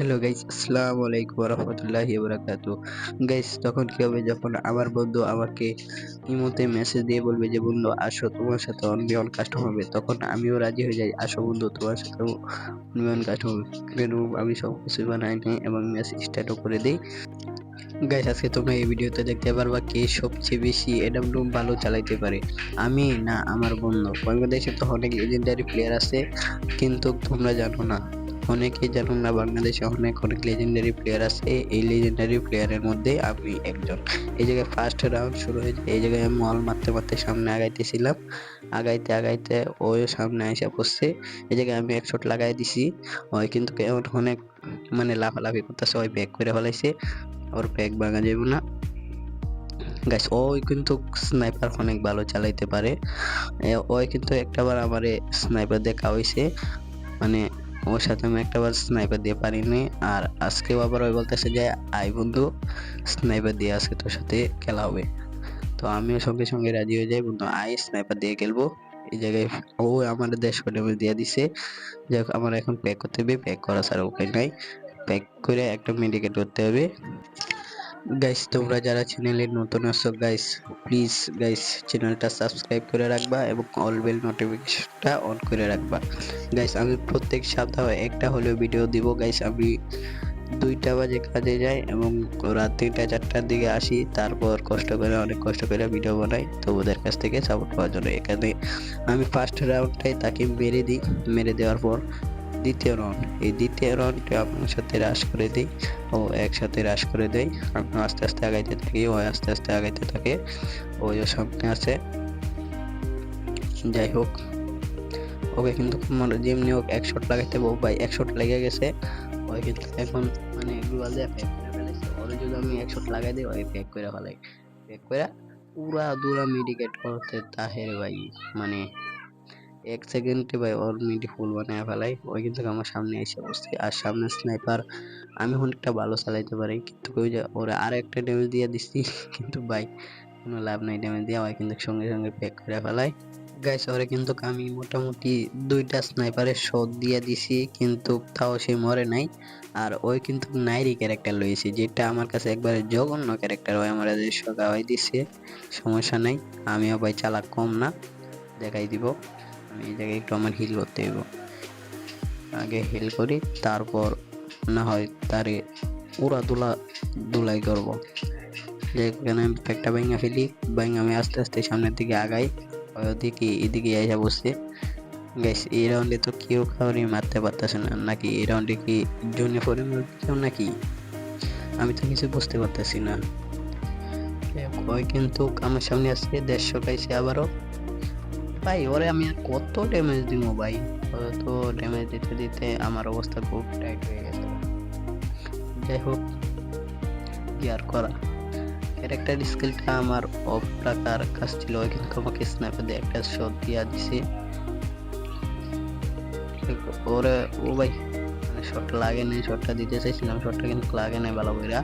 Hello guys আসসালামু আলাইকুম রহমতুল্লাহি বারাকাতু গাইস তখন কি হবে? যখন আমার বন্ধু আমাকে ইমোতে মেসেজ দিয়ে বলবে যে, বন্ধু, আসো, তোমার সাথে অনলিয়ন কাস্টম হবে। তখন আমিও রাজি হয়ে যাই। আসো, বন্ধু, তোমার সাথে অনলিয়ন কাস্টম হবে। আমি সব কিছু বানাই নিই এবং মেসেজ স্টার্টও করে দিই। গাইস আজকে তোমরা এই ভিডিওতে দেখতে পারবা কে সবচেয়ে বেশি এডাব্লিউ ভালো চালাইতে পারে। আমি না, আমার বন্ধু। বাংলাদেশে তো অনেক লেজেন্ডারি প্লেয়ার আছে, কিন্তু তোমরা জানো না। অনেকেই জানো না, বাংলাদেশে অনেক অনেক লেজেন্ডারি প্লেয়ার আছে। এই লেজেন্ডারি প্লেয়ারের মধ্যে আমি একজন। এই জায়গায় ফার্স্ট রাউন্ড শুরু হয়েছে। এই জায়গায় আমি মল মারতে মারতে সামনে আগাইতেছিলাম। আগাইতে আগাইতে ওই সামনে এসে পড়ছে। এই জায়গায় আমি এক শট লাগাই দিছি। ওই কিন্তু কেমন অনেক মানে লাফালাফি করতেছে। ওই ব্যাক করে ফেলাইছে। ওর ব্যাক ভাঙা যাবে না। গাইস ওই কিন্তু স্নাইপার অনেক ভালো চালাইতে পারে। ওই কিন্তু একটাবার আমারে স্নাইপার দেখা হয়েছে মানে ওর সাথে আমি একটাবার স্নাইপার দিয়ে পারিনি। আর আজকে আবার ওই বলতেছে যে আই বন্ধু স্নাইপার দিয়ে আজকে তোর সাথে খেলা হবে। তো আমিও সঙ্গে সঙ্গে রাজি হয়ে যাই। বন্ধু আই স্নাইপার দিয়ে খেলব। এই জায়গায় ও আমার দেশ ড্যামেজ দিয়ে দিছে। যাই আমার এখন প্যাক করতে হবে। প্যাক করা ছাড়া উপায় নাই। প্যাক করে একটা মেডিকেট করতে হবে। গাইস তোমরা যারা চ্যানেলে নতুন আছো গাইস প্লিজ গাইস চ্যানেলটা সাবস্ক্রাইব করে রাখবা এবং অল বেল নোটিফিকেশনটা অন করে রাখবা। গাইস আমি প্রত্যেক সপ্তাহে একটা হলেও ভিডিও দিব। গাইস আমি দুইটা বাজে কাজে যাই এবং রাত তিনটা, চারটার দিকে আসি। তারপর কষ্ট করে, অনেক কষ্ট করে ভিডিও বানাই। তো ওদের কাছ থেকে সাপোর্ট পাওয়ার জন্য এখানে আমি ফার্স্ট রাউন্ডটাই তাকে মেরে দিই। মেরে দেওয়ার পর দ্বিতীয় রাউন্ড এই দ্বিতীয় রাউন্ডে আপনার সাথে রাশ করে দিই ও একসাথে রাশ করে দেই। আমি আস্তে আস্তে আগাইতে থাকি, ও আস্তে আস্তে আগাইতে থাকে, ও সামনে আছে। যাই হোক, ওকে কিন্তু মনে যেমনি হোক এক শট লাগাইতে বউ ভাই এক শট লেগে গেছে। ওই কিন্তু এখন মানে গ্লুয়াল দিয়ে প্যাক করে ফেলেছে, ওরে যদি আমি এক শট লাগাই দিই ওই প্যাক করে ফেলাই প্যাক করে পুরা দুরা মেডিকেট করতে তাহের ভাই মানে এক সেকেন্ডে ভাই ওর মিডি ফুল বানায় ফেলাই। ওই কিন্তু আমার সামনে এসে বসছে। আর সামনে স্নাইপার আমি অনেকটা ভালো চালাইতে পারি। কিন্তু ওই যে, ওরা আর একটা ড্যামেজ দিয়ে দিচ্ছি কিন্তু ভাই, কোনো লাভ নাই। ড্যামেজ দেওয়া ওই কিন্তু সঙ্গে সঙ্গে প্যাক করে ফেলাই। গাইস ওরে কিন্তু আমি মোটামুটি দুইটা স্নাইপারের শট দিয়ে দিছি। কিন্তু তাও সে মরে নাই। আর ওই কিন্তু নাইরি ক্যারেক্টার লইছে, যেটা আমার কাছে একবারে জঘন্য ক্যারেক্টার ওই আমার সগাওয়াই দিছে। সমস্যা নাই। আমিও ভাই চালাক কম না। দেখাই দিব। আমি এই জায়গায় একটু আমার হিল করতে হইব। আগে হিল করি, তারপর না হয় তারে উড়া দুলা দুলাই করব। যে এখানে আমি একটা ব্যাঙা ফেলি ব্যাঙ্গ আমি আস্তে আস্তে সামনের দিকে আগাই ওদিকে এদিকে এসে বসছে গাইস এই রাউন্ডে তো কেউ কাউরি মারতে পারতেছে না। নাকি এই রাউন্ডে কি জোনে ফোরে কেউ নাকি? আমি তো কিছু বুঝতে পারতেছি না। ওই কিন্তু আমার সামনে আসছে দেড়শো খাইছে আবারও। ভাই, ওরে আমি আর কত ড্যামেজ দিব ভাই? তো ড্যামেজ দিতে দিতে আমার অবস্থা খুব টাইট হয়ে গেছে। যাই হোক, কি আর করা? ক্যারেক্টার স্কিলটা আমার অফ রাখার কাজ ছিল, কিন্তু আমাকে স্ন্যাপে দিয়ে একটা শট দিয়ে দিছে। ওরে, ও ভাই মানে শটটা লাগে নাই শটটা দিতে চাইছিলাম শটটা কিন্তু লাগে নাই ভালো করে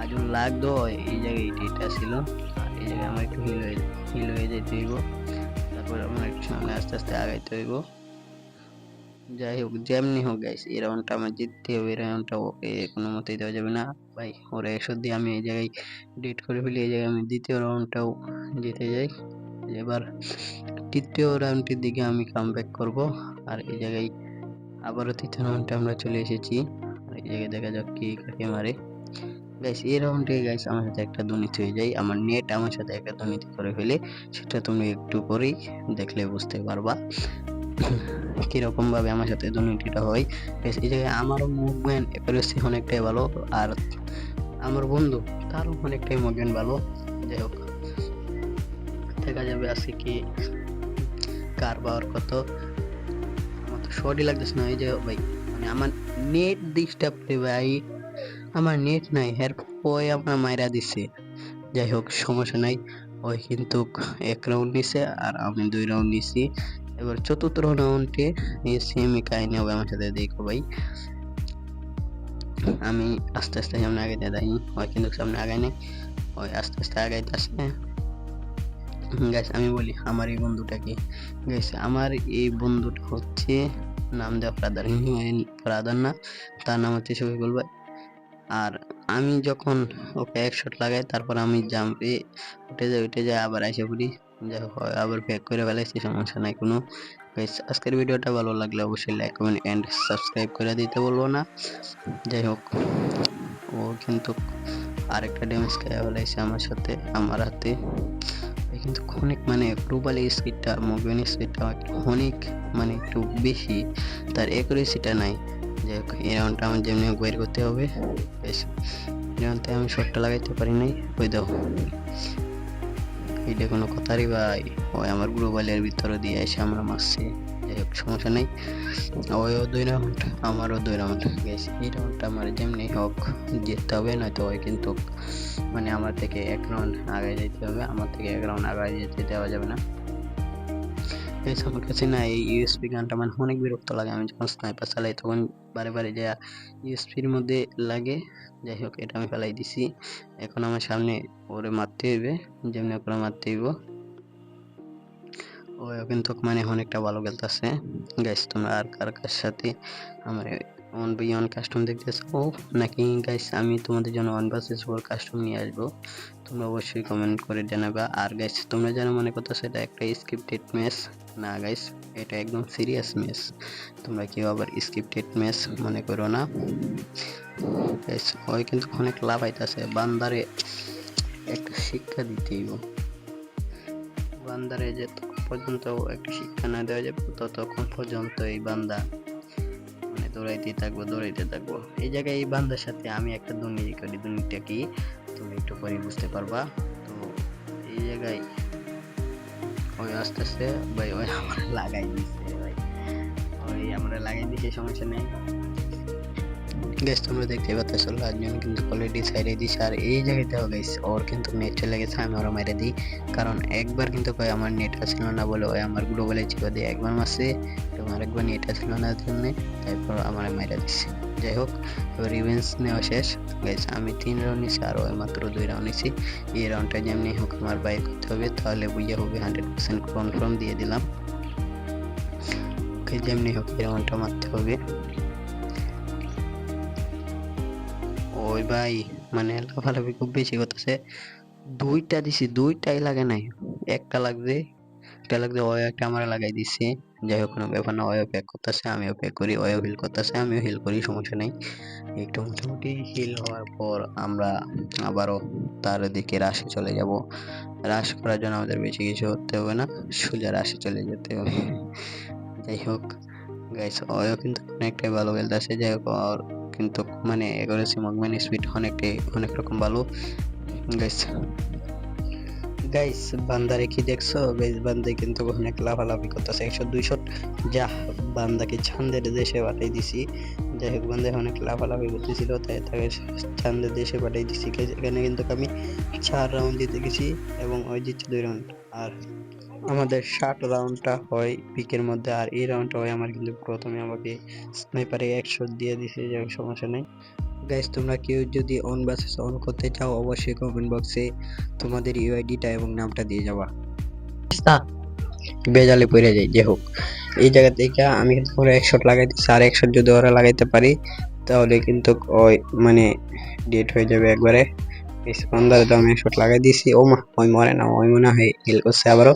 আজ লাগতো, এই জায়গায় এটা ছিল, আর এই জায়গায় আমার একটু হিল হয়ে হিল হয়ে যেতে হইব। তারপর আমার সামনে আস্তে আস্তে আগাইতে হইব। যাই হোক, যেমনি হোক গাইস এই রাউন্ডটা আমার জিততে হবে, এই রাউন্ডটা ওকে কোনো মতেই দেওয়া যাবে না। ভাই, ওরা একশো দিয়ে আমি এই জায়গায় ডেট করে ফেলি, এই জায়গায় আমি দ্বিতীয় রাউন্ডটাও জিতে যাই। এবার তৃতীয় রাউন্ডের দিকে আমি কাম ব্যাক করব, আর এই জায়গায় আবারও তৃতীয় রাউন্ডে আমরা চলে এসেছি। আর এই জায়গায় দেখা যাক কে কাকে মারে। এই রাউন্ডে গাইস আমার সাথে একটা দুর্নীতি হয়ে যায়। আমার নেট আমার সাথে একটা দুর্নীতি করে ফেলে। সেটা তুমি একটু পরেই দেখলে বুঝতে পারবা। কীরকম ভাবে আমার সাথে দুর্নীতিটা হয়। বেশ এই জায়গায় আমারও মুভমেন্ট অ্যাকুরেসি অনেকটাই ভালো। আর আমার বন্ধু, তারও অনেকটাই মুভমেন্ট ভালো। যাই হোক, দেখা যাবে আজকে কি, কার পাওয়ার কত। আমার তো শর্টই লাগতেছে না। এই যে ভাই মানে আমার নেট ডিস্টার্ব ভাই। আমার নেট নাই হের ওই আমার মাইরা দিছে। যাই হোক, সমস্যা নাই। ওই কিন্তু এক রাউন্ড নিছে আর আমি দুই রাউন্ড নিছি। এবার চতুর্থ রাউন্ডে এই সেমি কাহিনী হবে আমার সাথে, দেখো ভাই। আমি আস্তে আস্তে সামনে আগাইতে যাই। ওই কিন্তু সামনে আগাই নাই। ওই আস্তে আস্তে আগাইতে আসে গাইস আমি বলি, আমার এই বন্ধুটা কি? গাইস আমার এই বন্ধুটা হচ্ছে, নাম দেওয়া প্রাধান। প্রাধান না, তার নাম হচ্ছে শফিকুল ভাই আর আমি যখন ওকে এক শট লাগাই, তারপর আমি জাম্পে উঠে যাই উঠে যাই, আবার এসে পড়ি। যাই হোক আবার ব্যাক করে ফেলাইছি, সমস্যা নাই কোনো। আজকের ভিডিওটা ভালো লাগলে অবশ্যই লাইক কমেন্ট এন্ড সাবস্ক্রাইব করে দিতে বলব না। যাই হোক, ও কিন্তু আরেকটা ড্যামেজ খেয়ে ফেলাইছে আমার সাথে, আমার হাতে। কিন্তু অনেক মানে গ্লোবাল স্পিডটা মুভমেন্ট স্পিডটা অনেক মানে একটু বেশি। তার একুরেসিটা নাই। হোক এই রাউন্ডটা আমার যেমনি বের করতে হবে। বেশ। যেমনতে আমি শটটা লাগাইতে পারি নাই। ওই দাও এইটা কোনো কথারই ভাই। ওই আমার গ্লোবালের ভিতরে দিয়ে এসে আমরা মারছি। যাই হোক, সমস্যা নেই। ওইও দুই রাউন্ড আমারও দুই রাউন্ড গেছে এই রাউন্ডটা আমার যেমনি হোক জিততে হবে, নয়তো ওই কিন্তু মানে আমার থেকে এক রাউন্ড আগে যেতে হবে। আমার থেকে এক রাউন্ড আগে যেতে দেওয়া যাবে না। এই আমার কাছে না, এই ইউএসপি গানটা মানে অনেক বিরক্ত লাগে। আমি যখন স্নাইপার চালাই তখন বারে বারে যা ইউএসপির মধ্যে লাগে, যাই হোক, এটা আমি ফেলাই দিছি। এখন আমার সামনে ওরে মারতে হইবে, যেমনি ওকে মারতে হইব। ও কিন্তু মানে অনেকটা ভালো খেলতেছে। গাইস তোমরা আর কার কার সাথে আমার ওয়ান বি ওয়ান কাস্টম দেখতেছো, নাকি গাইস আমি তোমাদের জন্য ওয়ান ভার্সেস ফোর কাস্টম নিয়ে আসব। তোমরা অবশ্যই কমেন্ট করে জানাবা। আর গাইস তোমরা যেন মনে করতেছো এটা একটা স্ক্রিপ্টেড ম্যাচ না গাইস এটা একদম সিরিয়াস ম্যাচ তোমরা কেউ আবার স্ক্রিপ্টেড ম্যাচ মনে করো না। গাইস ওই কিন্তু অনেক লাভ আইতাছে। বান্দারে একটা শিক্ষা দিতেই বান্দারে যে পর্যন্ত একটা শিক্ষা না দেওয়া যাবে, ততক্ষণ পর্যন্ত এই বান্দা দৌড়াইতে থাকব দৌড়াইতে থাকব। এই জায়গায় এই বান্দার সাথে আমি একটা দুর্নীতি করি। দুর্নীতিটা কি? তুমি একটু পরে বুঝতে পারবা। তো এই জায়গায় ওই আস্তে আস্তে ভাই, ওই আমরা লাগাই দিচ্ছে ভাই। ওই আমরা লাগাই দিছি, সমস্যা নেই। গ্যাস তোমরা দেখতে পাচ্ছ লাজজন কিন্তু অলরেডি সাইডে দিছে। আর এই জায়গাটাও গাইস ওর কিন্তু নেট চলে গেছে, আমি ওরা মেরে দিই। কারণ একবার কিন্তু আমার নেট ছিল না বলে ওই আমার গ্লোবালে ছিল দিয়ে একবার মারছে। এবং আরেকবার নেট ছিল না জন্য তারপর আমার মেরে দিচ্ছে যাই হোক, এবার রিভেন্স নেওয়া শেষ। গাইস আমি তিন রাউন্ড নিছি আর ওই মাত্র দুই রাউন্ড নিছি এই রাউন্ডটা যেমনি হোক আমার বাইক করতে হবে, তাহলে বুঝে হবে হান্ড্রেড পার্সেন্ট কনফার্ম দিয়ে দিলাম। ওকে যেমনি হোক এই রাউন্ডটা মারতে হবে। ওই ভাই মানে লাফালাফি খুব বেশি করতেছে। দুইটা দিছি, দুইটাই লাগে নাই। একটা লাগছে একটা লাগছে, ওই একটা আমার লাগাই দিছি। যাই হোক, কোনো ব্যাপার না ওয়ও প্যাক করতেছে আমিও প্যাক করি ওয়ও হিল করতেছে, আমিও হিল করি, সমস্যা নেই। একটু মোটামুটি হিল হওয়ার পর আমরা আবারও তার দিকে রাশে চলে যাব। রাশ করার জন্য আমাদের বেশি কিছু করতে হবে না, সোজা রাশে চলে যেতে হবে। যাই হোক গাইস ওয়ও কিন্তু অনেকটাই ভালো খেলতেছে যাই হোক, ওর কিন্তু মানে এগোরেসি মুভমেন্ট স্পিড অনেকটাই, অনেক রকম ভালো। গাইস গাইস বান্দারে কি দেখছ? গাইস বান্দে কিন্তু অনেক লাফালাফি করতেছে। একশো দুই শট যা বান্দাকে ছান্দের দেশে পাঠাই দিছি। যাই হোক, বান্দে অনেক লাফালাফি করতেছিল, তাই তাকে ছান্দের দেশে পাঠাই দিছি। এখানে কিন্তু আমি চার রাউন্ড জিতে গেছি এবং ওই জিতছে দুই রাউন্ড আর আমাদের ষাট রাউন্ডটা হয় পিকের মধ্যে, আর এই রাউন্ডটা হয় আমার কিন্তু প্রথমে আমাকে স্নাইপারে একশো দিয়ে দিছে, যাই সমস্যা নেই। গাইস তোমরা কেউ যদি অন বাসেস অন করতে চাও অবশ্যই কমেন্ট বক্সে তোমাদের ইউআইডিটা এবং নামটা দিয়ে যাবা। বেজালে পড়ে যাই যে হোক। এই জায়গা থেকে আমি কিন্তু ওরা এক শট লাগাই দিচ্ছি আর একশো যদি ওরা লাগাইতে পারি তাহলে কিন্তু ওই মানে ডেট হয়ে যাবে একবারে। স্পন্দারে তো শট লাগাই দিয়েছি। ও মা, ওই মরে না, ওই মনে হয় হিল করছে আবারও।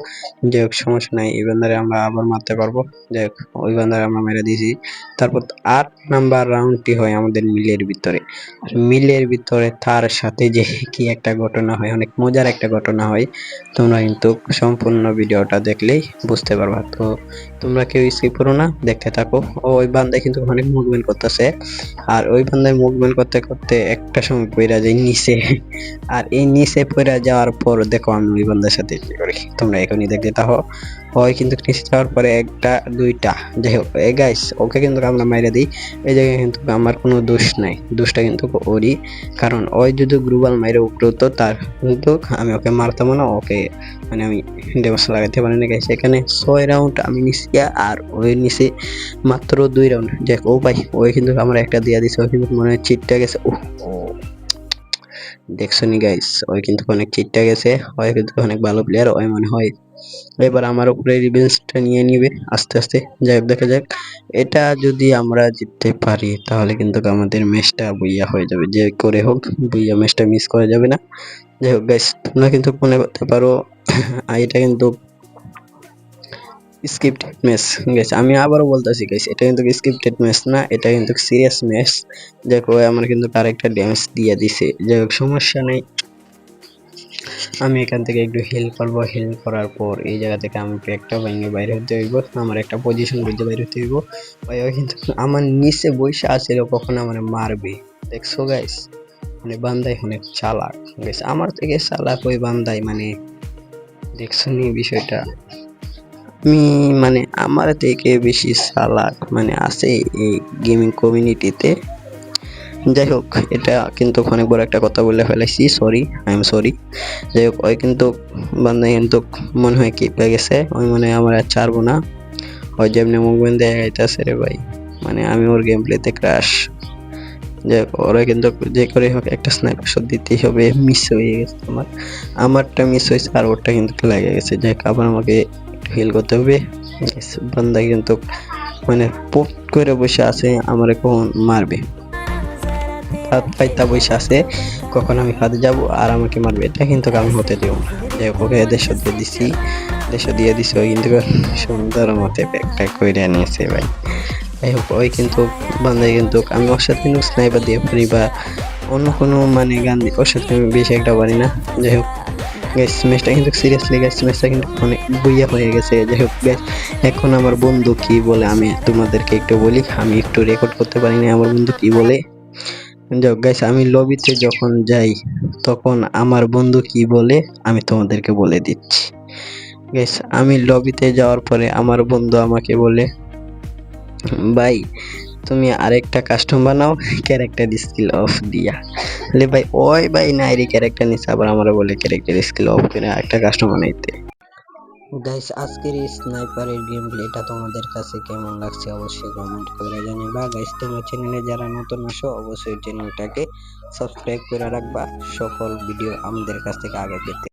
যাই হোক, সমস্যা নাই, এই বান্দারে আমরা আবার মারতে পারব। যাই হোক, ওই বান্দারে আমরা মেরে দিয়েছি। তারপর আট নাম্বার রাউন্ডটি হয় আমাদের মিলের ভিতরে। আর মিলের ভিতরে তার সাথে যে কি একটা ঘটনা হয়, অনেক মজার একটা ঘটনা হয়, তোমরা কিন্তু সম্পূর্ণ ভিডিওটা দেখলেই বুঝতে পারবা। তো তোমরা কেউ স্কিপ করো না, দেখতে থাকো। ও, ওই বান্দা কিন্তু অনেক মুভমেন্ট করতেছে। আর ওই বান্দায় মুভমেন্ট করতে করতে একটা সময় পইরা যায় নিচে। আর এই নিচে পইরা যাওয়ার পর দেখো আমি ওই বান্দার সাথে কি করি তোমরা এখনই দেখতে থাকো। ওই কিন্তু নিচে যাওয়ার পরে একটা, দুইটা। যাই হোক, এই গাইস ওকে কিন্তু আমরা মাইরে দিই। এই জায়গায় কিন্তু আমার কোনো দোষ নাই। দোষটা কিন্তু ওরই। কারণ ওই যদি গ্রুবাল মাইরে উপরে তো তার কিন্তু আমি ওকে মারতাম না, ওকে মানে আমি ডেমস লাগাতে পারি না গাইস এখানে ছয় রাউন্ড আমি নিচে আর ওই নিচে মাত্র দুই রাউন্ড যাই ও ভাই, ওই কিন্তু আমার একটা দিয়ে দিছে ওই কিন্তু মনে হয় চিটটা গেছে। ও দেখছ নি গাইস ওই কিন্তু অনেক চিটটা গেছে, ওই কিন্তু অনেক ভালো প্লেয়ার ওই মনে হয়। এবার আমার উপরে রিভেন্সটা নিয়ে নিবে, আস্তে আস্তে, যাই হোক, দেখা যাক। এটা যদি আমরা জিততে পারি, তাহলে কিন্তু আমাদের ম্যাচটা বইয়া হয়ে যাবে। যে করে হোক, বইয়া ম্যাচটা মিস করা যাবে না। যাই হোক গাইস তোমরা কিন্তু মনে করতে পারো এটা কিন্তু স্ক্রিপ্টেড ম্যাচ গাইস আমি আবারও বলতেছি গাইস এটা কিন্তু স্ক্রিপ্টেড ম্যাচ না, এটা কিন্তু সিরিয়াস ম্যাচ দেখো, আমার কিন্তু আরেকটা ড্যামেজ দিয়ে দিছে। যাই হোক, সমস্যা নেই। আমি এখান থেকে একটু হিল করব। হিল করার পর এই জায়গা থেকে আমি একটা ভেঙে বাইরে হতে হইব। আমার একটা পজিশন বুঝতে বাইরে হতে হইব। ভাই কিন্তু আমার নিচে বসে আছে কখন আমার মারবে? দেখছ গাইস মানে বান্দাই অনেক চালাক আমার থেকে চালাক ওই বান্দাই মানে দেখছ নি বিষয়টা? আমি মানে আমার থেকে বেশি চালাক মানে আছে এই গেমিং কমিউনিটিতে যাই হোক, এটা কিন্তু অনেক বড় একটা কথা বলে ফেলেছি সরি আই এম সরি যাই হোক, ওই কিন্তু বান্দা কিন্তু মনে হয় কি পেয়ে গেছে, ওই মনে হয় আমার আর ছাড়বো না। ওই যেমনি মুভমেন্ট দেয়া যাইতেছে রে ভাই মানে আমি ওর গেম প্লেতে ক্রাশ যাই হোক, ওরা কিন্তু যে করে হোক, একটা স্নাইপার শট দিতেই হবে মিস হয়ে গেছে আমার। আমারটা মিস হয়েছে আর ওরটা কিন্তু লেগে গেছে। যাই হোক, আবার আমাকে হিল করতে হবে। বান্দা কিন্তু মানে পোট করে বসে আছে, আমার কখন মারবে? হাত পাইতা বসে আছে, কখন আমি হাতে যাব আর আমাকে মারবে? এটা কিন্তু আমি হতে দেব না। যাই হোক, ওকে দেড়শো দিয়ে দিছি দেড়শো দিয়ে দিছি ওই কিন্তু সুন্দর মতে ব্যাগটা করে নিয়েছে ভাই। যাই হোক, ওই কিন্তু বান্দাই কিন্তু আমি ওর সাথে কিন্তু স্নাইপার দিয়ে পারি বা অন্য কোনো মানে গান ওর সাথে আমি বেশি একটা পারি না। যাই হোক গ্যাস ম্যাচটা কিন্তু সিরিয়াসলি গ্যাস ম্যাচটা কিন্তু অনেক বইয়া হয়ে গেছে। যাই হোক গ্যাস এখন আমার বন্ধু কি বলে আমি তোমাদেরকে একটু বলি, আমি একটু রেকর্ড করতে পারি না আমার বন্ধু কি বলে। যাই হোক গাইস আমি লবিতে যখন যাই, তখন আমার বন্ধু কি বলে, আমি তোমাদেরকে বলে দিচ্ছি। গাইস আমি লবিতে যাওয়ার পরে আমার বন্ধু আমাকে বলে, ভাই তুমি আরেকটা কাস্টম বানাও ক্যারেক্টার স্কিল অফ দিয়া। বলে, ভাই, ওই ভাই নাইরি ক্যারেক্টার নিচ্ছে আবার আমরা বলে ক্যারেক্টার স্কিল অফ করে একটা কাস্টম বানাইতে। গাইস আজকের এই স্নাইপারের গেম প্লেটা তোমাদের কাছে কেমন লাগছে অবশ্যই কমেন্ট করে জানাবা। গাইস তোমার চ্যানেলে যারা নতুন আসো অবশ্যই চ্যানেলটাকে সাবস্ক্রাইব করে রাখবা। সকল ভিডিও আমাদের কাছ থেকে আগে পেতে